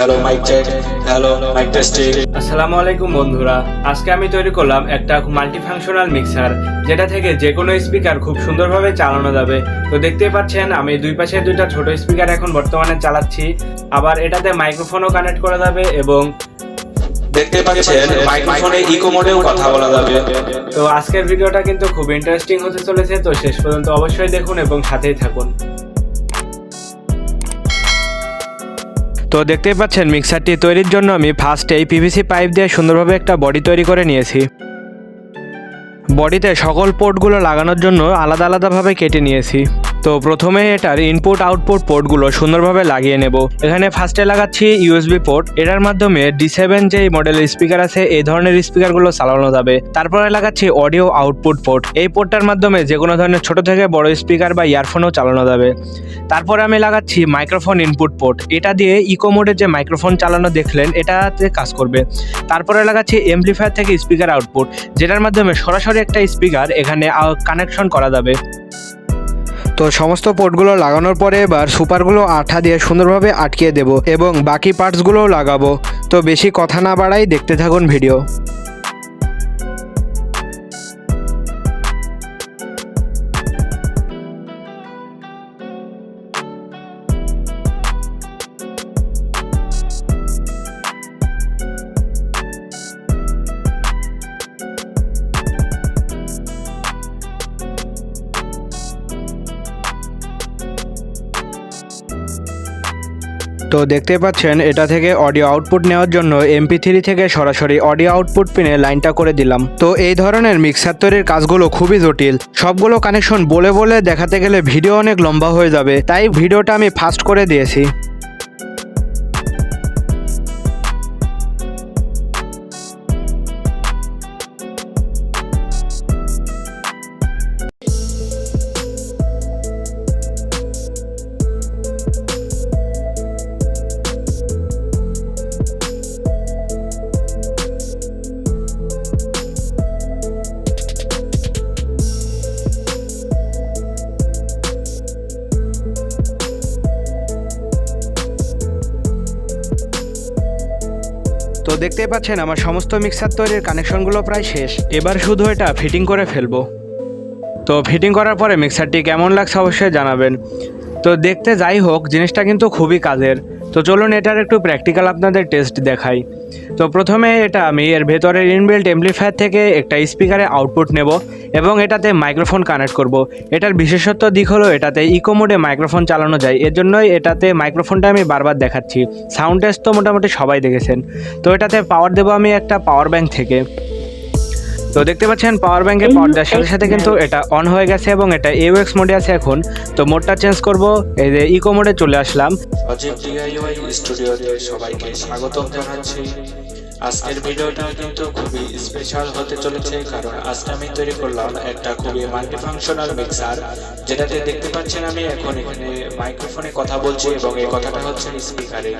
Hello mic check hello mic testing আসসালামু আলাইকুম বন্ধুরা। আজকে আমি তৈরি করলাম একটা মাল্টিফাংশনাল মিক্সার যেটা থেকে যে কোনো স্পিকার খুব সুন্দরভাবে চালানো যাবে। তো দেখতেই পাচ্ছেন আমি দুই পাশে দুইটা ছোট স্পিকার এখন বর্তমানে চালাচ্ছি। আবার এটাতে মাইক্রোফোনও কানেক্ট করা যাবে এবং দেখতে পাচ্ছেন মাইক্রোফোনে ইকো মোডেও কথা বলা যাবে। তো আজকের ভিডিওটা কিন্তু খুব ইন্টারেস্টিং হতে চলেছে। তো শেষ পর্যন্ত অবশ্যই দেখুন এবং সাথেই থাকুন। তো দেখতেই পাচ্ছেন মিক্সারটি তৈরির জন্য আমি ফার্স্ট এই পিভিসি পাইপ দিয়ে সুন্দরভাবে একটা বডি তৈরি করে নিয়েছি। বডিতে সকল পোর্টগুলো লাগানোর জন্য আলাদা আলাদাভাবে কেটে নিয়েছি। তো প্রথমে এটার ইনপুট আউটপুট পোর্টগুলো সুন্দরভাবে লাগিয়ে নেব। এখানে ফার্স্টে লাগাচ্ছি ইউএসবি পোর্ট এটার মাধ্যমে ডি সেভেন যে মডেলের স্পিকার আছে, এই ধরনের স্পিকারগুলো চালানো যাবে। তারপরে লাগাচ্ছি অডিও আউটপুট পোর্ট এই পোর্টটার মাধ্যমে যে কোনো ধরনের ছোট থেকে বড় স্পিকার বা ইয়ারফোনও চালানো যাবে। তারপরে আমি লাগাচ্ছি মাইক্রোফোন ইনপুট পোর্ট এটা দিয়ে ইকো মোডে যে মাইক্রোফোন চালানো দেখলেন, এটাতে কাজ করবে। তারপরে লাগাচ্ছি এমপ্লিফায়ার থেকে স্পিকার আউটপুট যেটার মাধ্যমে সরাসরি একটা স্পিকার এখানে কানেকশন করা যাবে। তো সমস্ত পোর্টগুলো লাগানোর পরে এবার সুপারগুলো আঠা দিয়ে সুন্দরভাবে আটকিয়ে দেব এবং বাকি পার্টসগুলোও লাগাবো। তো বেশি কথা না বাড়াই দেখতে থাকুন ভিডিও তো দেখতে পাচ্ছেন, এটা থেকে অডিও আউটপুট নেওয়ার জন্য এমপি থ্রি থেকে সরাসরি অডিও আউটপুট পিনে লাইনটা করে দিলাম। তো এই ধরনের মিক্সার তৈরির কাজগুলো খুবই জটিল। সবগুলো কানেকশন বলে বলে দেখাতে গেলে ভিডিও অনেক লম্বা হয়ে যাবে, তাই ভিডিওটা আমি ফাস্ট করে দিয়েছি। তো দেখতে পাচ্ছেন আমার সমস্ত মিক্সার তৈরির কানেকশনগুলো প্রায় শেষ। এবার শুধু এটা ফিটিং করে ফেলব। তো ফিটিং করার পরে মিক্সারটি কেমন লাগছে অবশ্যই জানাবেন। তো দেখতে যাই হোক, জিনিসটা কিন্তু খুবই কাজের। তো চলুন এটার একটু প্র্যাকটিক্যাল আপনাদের টেস্ট দেখাই। তো প্রথমে এটা আমি, এর ভেতরের ইনবিল্ট এমপ্লিফায়ার থেকে একটা স্পিকারে আউটপুট নেব এবং এটাতে মাইক্রোফোন কানেক্ট করব। এটার বিশেষত্ব দিক হলো এটাতে ইকো মোডে মাইক্রোফোন চালানো যায়। এর জন্যই এটাতে মাইক্রোফোনটা আমি বারবার দেখাচ্ছি। সাউন্ড টেস্ট তো মোটামুটি সবাই দেখেছেন। তো এটাতে পাওয়ার দেবো আমি একটা পাওয়ার ব্যাংক থেকে। তো দেখতে পাচ্ছেন পাওয়ার ব্যাংকে পাওয়ার দেওয়ার সাথে সাথে কিন্তু এটা অন হয়ে গেছে এবং এটা এওএক্স মোডে আছে এখন। তো মোডটা চেঞ্জ করব এই যে ইকো মোডে চলে আসলাম। অজিত ডিআইওয়াই স্টুডিওতে সবাইকে স্বাগতম জানাচ্ছি। আজকের ভিডিওটা কিন্তু খুবই স্পেশাল হতে চলেছে কারণ আজকে আমি তৈরি করলাম একটা খুবই মাল্টিফাংশনাল মিক্সার যেটাতে দেখতে পাচ্ছেন আমি এখন এখানে মাইক্রোফোনে কথা বলছি এবং এই কথাটা হচ্ছে স্পিকারে